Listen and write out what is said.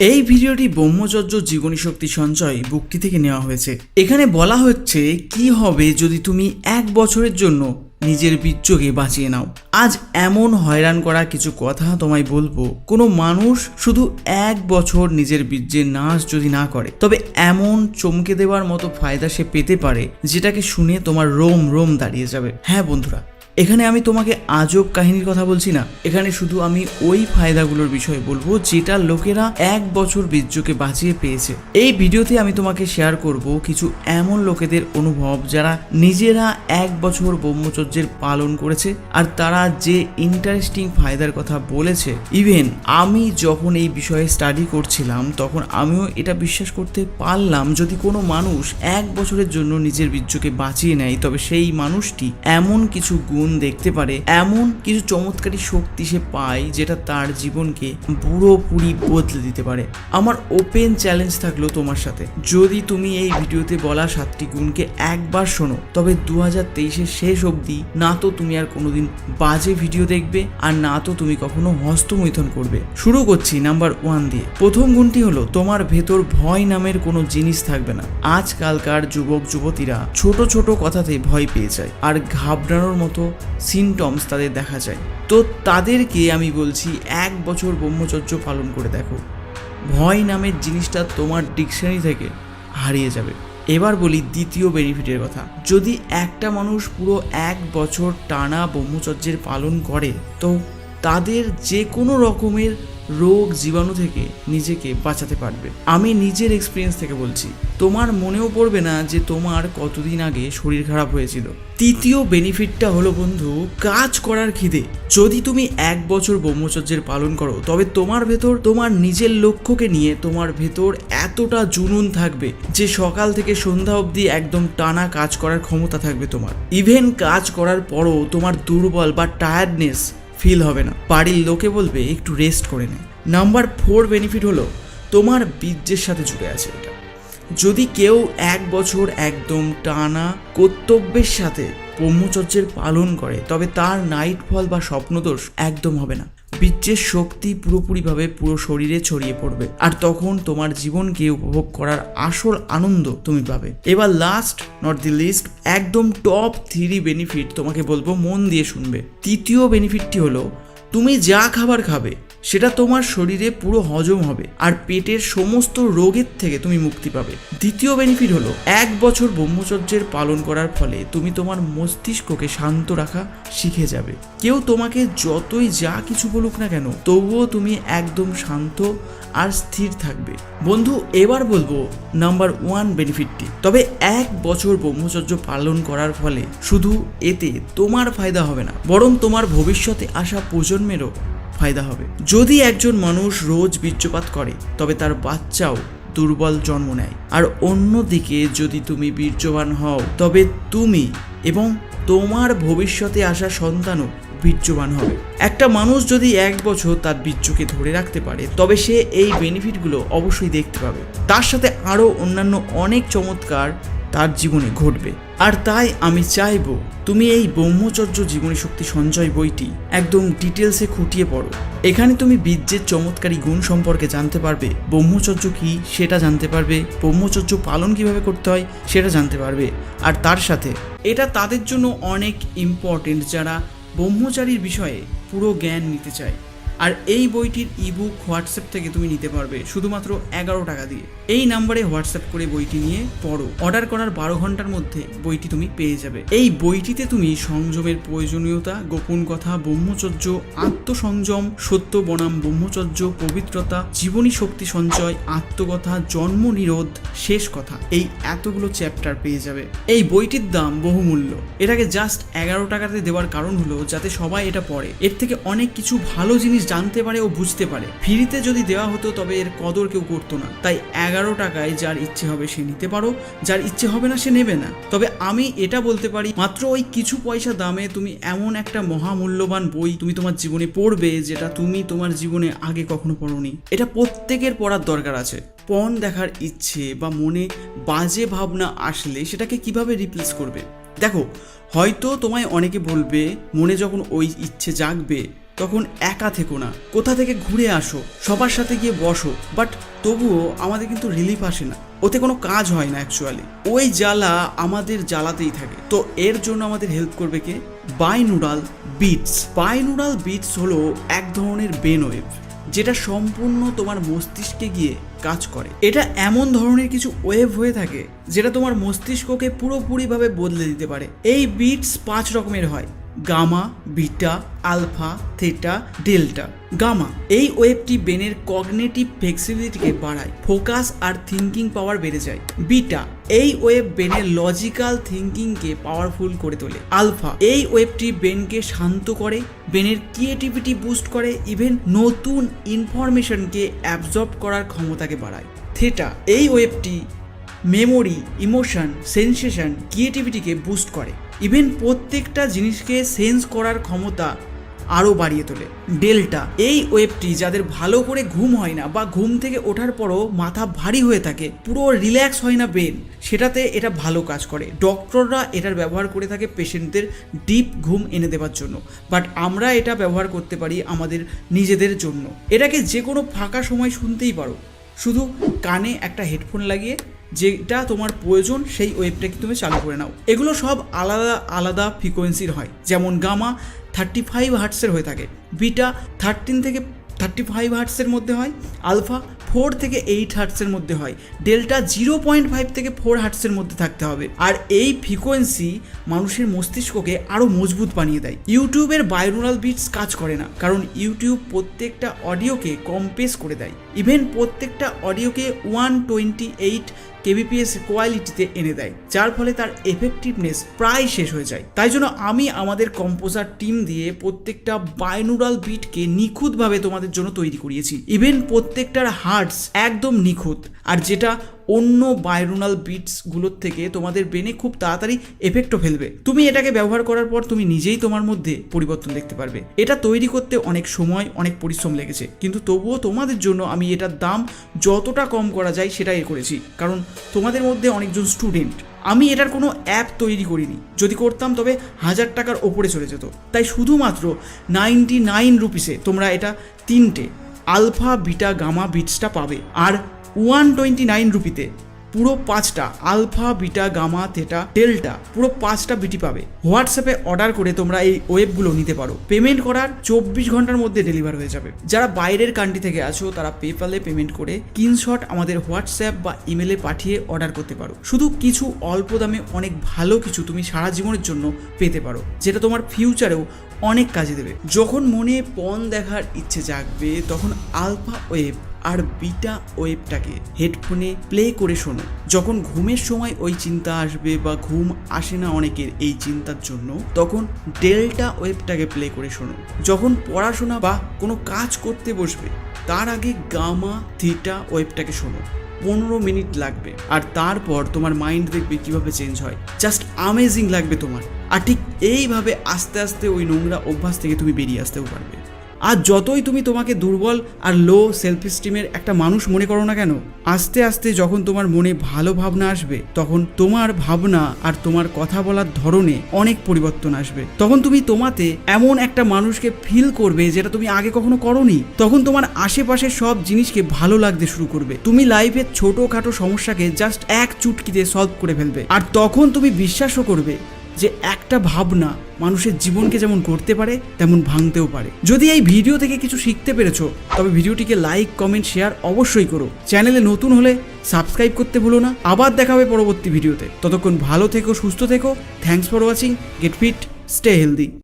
এই ভিডিওটি ব্রহ্মচর্য জীবনী শক্তি সঞ্চয় বুকটি থেকে নেওয়া হয়েছে। এখানে বলা হচ্ছে, কি হবে যদি তুমি এক বছরের জন্য নিজের বীর্যকে বাঁচিয়ে নাও? আজ এমন হয়রান করা কিছু কথা তোমায় বলব, কোনো মানুষ শুধু এক বছর নিজের বীর্যের নাশ যদি না করে, তবে এমন চমকে দেওয়ার মতো ফায়দা সে পেতে পারে, যেটাকে শুনে তোমার রোম রোম দাঁড়িয়ে যাবে। হ্যাঁ বন্ধুরা এখানে আমি তোমাকে আজব কাহিনীর কথা বলছি না। এখানে শুধু আমি ওই ফায়দাগুলোর বিষয়ে বলব যেটা লোকেরা এক বছর বীর্যকে বাঁচিয়ে পেয়েছে। এই ভিডিওতে আমি তোমাকে শেয়ার করব কিছু এমন লোকেদের অনুভব যারা নিজেরা এক বছর ব্রহ্মচর্যের পালন করেছে আর তারা যে ইন্টারেস্টিং ফায়দার কথা বলেছে। ইভেন আমি যখন এই বিষয়ে স্টাডি করছিলাম, তখন আমিও এটা বিশ্বাস করতে পারলাম যদি কোনো মানুষ এক বছরের জন্য নিজের বীর্যকে বাঁচিয়ে নেয়, তবে সেই মানুষটি এমন কিছু গুণ দেখতে পারে, এমন কিছু চমৎকারী শক্তি সে পায় যেটা তার জীবনকে পুরোপুরি বদলে দিতে পারে। আমার ওপেন চ্যালেঞ্জ থাকল তোমার সাথে। যদি তুমি এই ভিডিওতে বলা সাতটি গুণকে একবার শোনো, তবে দু হাজার তেইশের শেষ অবধি না তো তুমি আর কোনোদিন বাজে ভিডিও দেখবে, আর না তো তুমি কখনো হস্তমৈথন করবে। শুরু করছি নাম্বার ওয়ান দিয়ে। প্রথম গুণটি হলো, তোমার ভেতর ভয় নামের কোনো জিনিস থাকবে না। আজকালকার যুবক যুবতীরা ছোট ছোট কথাতে ভয় পেয়ে যায়, আর ঘাবড়ানোর মতো সিমটমস তাদের দেখা যায়। তো তাদেরকে আমি বলছি, এক বছর ব্রহ্মচর্য পালন করে দেখো। ভয় নামের জিনিসটা তোমার ডিকশনারি থেকে হারিয়ে যাবে। এবার বলি দ্বিতীয় বেনিফিটের কথা। যদি একটা মানুষ পুরো এক বছর টানা ব্রহ্মচর্যের পালন করে, তো তাদের যে কোনো রকমের রোগ জীবাণু থেকে নিজেকে বাঁচাতে পারবে। আমি নিজের এক্সপিরিয়েন্স থেকে বলছি, তোমার মনেও পড়বে না যে তোমার কতদিন আগে শরীর খারাপ হয়েছিল। তৃতীয় বেনিফিটটা হলো বন্ধু, কাজ করার খিদে। যদি তুমি এক বছর ব্রহ্মচর্যের পালন করো, তবে তোমার ভেতর, তোমার নিজের লক্ষ্যকে নিয়ে তোমার ভেতর এতটা জুনুন থাকবে যে সকাল থেকে সন্ধ্যা অবধি একদম টানা কাজ করার ক্ষমতা থাকবে তোমার। ইভেন কাজ করার পরও তোমার দুর্বল বা টায়ার্ডনেস ফিল হবে না। বাড়ির লোকে বলবে, একটু রেস্ট করে নে। নাম্বার ফোর বেনিফিট হলো তোমার বীর্যের সাথে জুড়ে আছে এটা। যদি কেউ এক বছর একদম টানা কর্তব্যের সাথে ব্রহ্মচর্যের পালন করে, তবে তার নাইট ফল বা স্বপ্নদোষ একদম হবে না। বীর্যের শক্তি পুরোপুরিভাবে পুরো শরীরে ছড়িয়ে পড়বে, আর তখন তোমার জীবনকে উপভোগ করার আসল আনন্দ তুমি পাবে। এবার লাস্ট নট দি লিস্ট একদম টপ থ্রি বেনিফিট তোমাকে বলব মন দিয়ে শুনবে। তৃতীয় বেনিফিটটি হলো, তুমি যা খাবার খাবে সেটা তোমার শরীরে পুরো হজম হবে আর পেটের সমস্ত রোগের থেকে তুমি মুক্তি পাবে। দ্বিতীয় বেনিফিট হলো, এক বছর ব্রহ্মচর্যের পালন করার ফলে তুমি তোমার মস্তিষ্ককে শান্ত রাখা শিখে যাবে। কেউ তোমাকে যতই যা কিছু বলুক না কেন, তবুও তুমি একদম শান্ত আর স্থির থাকবে। বন্ধু, এবার বলব নাম্বার ওয়ান বেনিফিটটি তবে এক বছর ব্রহ্মচর্য পালন করার ফলে শুধু এতে তোমার ফায়দা হবে না, বরং তোমার ভবিষ্যতে আসা প্রজন্মেরও ফায়দা হবে। যদি একজন মানুষ রোজ বীর্যপাত করে, তবে তার বাচ্চাও দুর্বল জন্ম নেয়। আর অন্যদিকে যদি তুমি বীর্যবান হও, তবে তুমি এবং তোমার ভবিষ্যতে আসা সন্তানও বীর্যবান হবে। একটা মানুষ যদি এক বছর তার বীর্যকে ধরে রাখতে পারে, তবে সে এই বেনিফিটগুলো অবশ্যই দেখতে পাবে। তার সাথে আরও অন্যান্য অনেক চমৎকার তার জীবনে ঘটবে। আর তাই আমি চাইব, তুমি এই ব্রহ্মচর্য জীবনী শক্তি সঞ্চয় বইটি একদম ডিটেলসে খুঁটিয়ে পড়ো। এখানে তুমি বীর্যের চমৎকারী গুণ সম্পর্কে জানতে পারবে, ব্রহ্মচর্য কি সেটা জানতে পারবে, ব্রহ্মচর্য পালন কীভাবে করতে হয় সেটা জানতে পারবে। আর তার সাথে, এটা তাদের জন্য অনেক ইম্পর্টেন্ট যারা ব্রহ্মচারীর বিষয়ে পুরো জ্ঞান নিতে চায়। আর এই বইটির ইবুক হোয়াটসঅ্যাপ থেকে তুমি নিতে পারবে শুধুমাত্র এগারো টাকা দিয়ে। এই নাম্বারে হোয়াটসঅ্যাপ করে বইটি নিয়ে পড়ো। অর্ডার করার বারো ঘণ্টার মধ্যে বইটি তুমি পেয়ে যাবে। এই বইটিতে তুমি সংযমের প্রয়োজনীয়তা, গোপন কথা, ব্রহ্মচর্য, আত্মসংযম, সত্য বনাম ব্রহ্মচর্য, পবিত্রতা, জীবনী শক্তি সঞ্চয়, আত্মকথা, জন্ম নিরোধ, শেষ কথা এই এতগুলো চ্যাপ্টার পেয়ে যাবে। এই বইটির দাম বহুমূল্য। এটাকে জাস্ট এগারো টাকাতে দেওয়ার কারণ হলো যাতে সবাই এটা পড়ে। এর থেকে অনেক কিছু ভালো জিনিস জানতে পারে ও বুঝতে পারে। ফ্রিতে যদি দেওয়া হতো তবে এর কদর কেউ করতো না। তাই এগারো টাকায় যার ইচ্ছে হবে সে নিতে পারো, যার ইচ্ছে হবে না সে নেবে না। তবে আমি এটা বলতে পারি, মাত্র ওই কিছু পয়সা দামে তুমি এমন একটা মহামূল্যবান বই তুমি তোমার জীবনে পড়বে যেটা তুমি তোমার জীবনে আগে কখনো পড়োনি। এটা প্রত্যেকের পড়ার দরকার আছে। পণ দেখার ইচ্ছে বা মনে বাজে ভাবনা আসলে সেটাকে কীভাবে রিপ্লেস করবে? দেখো, হয়তো তোমায় অনেকে বলবে, মনে যখন ওই ইচ্ছে জাগবে তখন একা থেকো না। কোথা থেকে ঘুরে আসো, সবার সাথে গিয়ে বসো। বাট তবুও আমাদের কিন্তু রিলিফ আসে না। ওতে কোনো কাজ হয় না অ্যাকচুয়ালি ওই জ্বালা আমাদের জ্বালাতেই থাকে। তো এর জন্য আমাদের হেল্প করবে কে? বাইনুরাল বিটস বাইনুরাল বিটস হলো এক ধরনের বেন ওয়েভ যেটা সম্পূর্ণ তোমার মস্তিষ্কে গিয়ে কাজ করে। এটা এমন ধরনের কিছু ওয়েভ হয়ে থাকে, যেটা তোমার মস্তিষ্ককে পুরোপুরিভাবে বদলে দিতে পারে। এই বিটস পাঁচ রকমের হয়। Gamma, beta, alpha, theta, delta. Gamma, এই ওয়েবটি ব্রেনের কগনেটিভ ফ্লেক্সিবিলিটিকে বাড়ায়, ফোকাস আর থিঙ্কিং পাওয়ার বেড়ে যায়। বিটা, এই ওয়েব ব্রেনের লজিক্যাল থিঙ্কিংকে পাওয়ারফুল করে তোলে। আলফা, এই ওয়েবটি ব্রেনকে শান্ত করে ব্রেনের ক্রিয়েটিভিটি বুস্ট করে, ইভেন নতুন ইনফরমেশনকে অ্যাবজর্ব করার ক্ষমতাকে বাড়ায়। থেটা, এই ওয়েবটি মেমোরি ইমোশন সেন্সেশন ক্রিয়েটিভিটিকে বুস্ট করে। ইভেন প্রত্যেকটা জিনিসকে সেন্স করার ক্ষমতা আরও বাড়িয়ে তোলে। ডেল্টা এই ওয়েবটি যাদের ভালো করে ঘুম হয় না বা ঘুম থেকে ওঠার পরও মাথা ভারী হয়ে থাকে, পুরো রিল্যাক্স হয় না ব্রেন সেটাতে এটা ভালো কাজ করে। ডক্টররা এটার ব্যবহার করে থাকে পেশেন্টদের ডিপ ঘুম এনে দেওয়ার জন্য। বাট আমরা এটা ব্যবহার করতে পারি আমাদের নিজেদের জন্য। এটাকে যে কোনো ফাঁকা সময় শুনতেই পারো। শুধু কানে একটা হেডফোন লাগিয়ে যেটা তোমার প্রয়োজন, সেই ওয়েবটাকে তুমি চালু করে নাও। এগুলো সব আলাদা আলাদা ফ্রিকোয়েন্সির হয়। যেমন গামা থার্টি ফাইভ হার্টসের হয়ে থাকে বিটা থার্টিন থেকে থার্টি ফাইভ হার্টসের মধ্যে হয় আলফা ফোর থেকে এইট হার্টসের মধ্যে হয় ডেল্টা জিরো পয়েন্ট ফাইভ থেকে ফোর হার্টসের মধ্যে থাকতে হবে। আর এই ফ্রিকোয়েন্সি মানুষের মস্তিষ্ককে আরও মজবুত বানিয়ে দেয়। ইউটিউবের বাইরোনাল বিটস কাজ করে না, কারণ ইউটিউব প্রত্যেকটা অডিওকে কম্পেস করে দেয়। ইভেন প্রত্যেকটা অডিওকে ওয়ান টোয়েন্টি এইট কেবিপিএস কোয়ালিটিতে এনে দেয়, যার ফলে তার এফেক্টিভনেস প্রায় শেষ হয়ে যায়। তাই জন্য আমি আমাদের কম্পোজার টিম দিয়ে প্রত্যেকটা বাইনুরাল বিটকে নিখুঁতভাবে তোমাদের জন্য তৈরি করিয়েছি। ইভেন প্রত্যেকটার হার্টস একদম নিখুঁত। আর যেটা অন্য বাইরোনাল বিটসগুলোর থেকে তোমাদের ব্রেনে খুব তাড়াতাড়ি এফেক্টও ফেলবে। তুমি এটাকে ব্যবহার করার পর তুমি নিজেই তোমার মধ্যে পরিবর্তন দেখতে পারবে। এটা তৈরি করতে অনেক সময়, অনেক পরিশ্রম লেগেছে। কিন্তু তবুও তোমাদের জন্য আমি এটার দাম যতটা কম করা যায় সেটাই করেছি। কারণ তোমাদের মধ্যে অনেকজন স্টুডেন্ট আমি এটার কোনো অ্যাপ তৈরি করিনি। যদি করতাম তবে হাজার টাকার ওপরে চলে যেত। তাই শুধুমাত্র নাইনটি নাইন রুপিসে তোমরা এটা তিনটে আলফা বিটা গামা বিটসটা পাবে। আর ওয়ান টোয়েন্টি নাইন রুপিতে পুরো পাঁচটা alpha beta gamma theta delta পুরো পাঁচটা বিটি পাবে। হোয়াটসঅ্যাপে অর্ডার করে তোমরা এই ওয়েবগুলো নিতে পারো। পেমেন্ট করার চব্বিশ ঘণ্টার মধ্যে ডেলিভার হয়ে যাবে। যারা বাইরের কান্ট্রি থেকে আছো, তারা পেপালে পেমেন্ট করে স্ক্রিনশট আমাদের হোয়াটসঅ্যাপ বা ইমেলে পাঠিয়ে অর্ডার করতে পারো। শুধু কিছু অল্প দামে অনেক ভালো কিছু তুমি সারা জীবনের জন্য পেতে পারো, যেটা তোমার ফিউচারেও অনেক কাজে দেবে। যখন মনে পণ দেখার ইচ্ছে জাগবে, তখন আলফা ওয়েব আর বিটা ওয়েবটাকে হেডফোনে প্লে করে শোনো। যখন ঘুমের সময় ওই চিন্তা আসবে বা ঘুম আসে না অনেকের এই চিন্তার জন্য, তখন ডেল্টা ওয়েবটাকে প্লে করে শোনো। যখন পড়াশোনা বা কোনো কাজ করতে বসবে, তার আগে গামা থিটা ওয়েবটাকে শোনো। পনেরো মিনিট লাগবে আর তারপর তোমার মাইন্ড দেখবে কীভাবে চেঞ্জ হয়। জাস্ট আমেজিং লাগবে তোমার। আর ঠিক এইভাবে আস্তে আস্তে ওই নোংরা অভ্যাস থেকে তুমি বেরিয়ে আসতেও পারবে। আর যতই তুমি তোমাকে দুর্বল আর লো সেলফ স্টিমের একটা মানুষ মনে করো না কেন, আস্তে আস্তে যখন তোমার মনে ভালো ভাবনা আসবে, তখন তোমার ভাবনা আর তোমার কথা বলার ধরনে অনেক পরিবর্তন আসবে। তখন তুমি তোমাতে এমন একটা মানুষকে ফিল করবে যেটা তুমি আগে কখনো করনি। তখন তোমার আশেপাশের সব জিনিসকে ভালো লাগতে শুরু করবে। তুমি লাইফের ছোটোখাটো সমস্যাকে জাস্ট এক চুটকিতে সলভ করে ফেলবে। আর তখন তুমি বিশ্বাসও করবে যে একটা ভাবনা মানুষের জীবনকে যেমন করতে পারে, তেমন ভাঙতেও পারে। যদি এই ভিডিও থেকে কিছু শিখতে পেরেছ, তবে ভিডিওটিকে লাইক, কমেন্ট, শেয়ার অবশ্যই করো। চ্যানেলে নতুন হলে সাবস্ক্রাইব করতে ভুলো না। আবার দেখা হবে পরবর্তী ভিডিওতে। ততক্ষণ ভালো থেকো, সুস্থ থেকো। Thanks for watching get fit stay healthy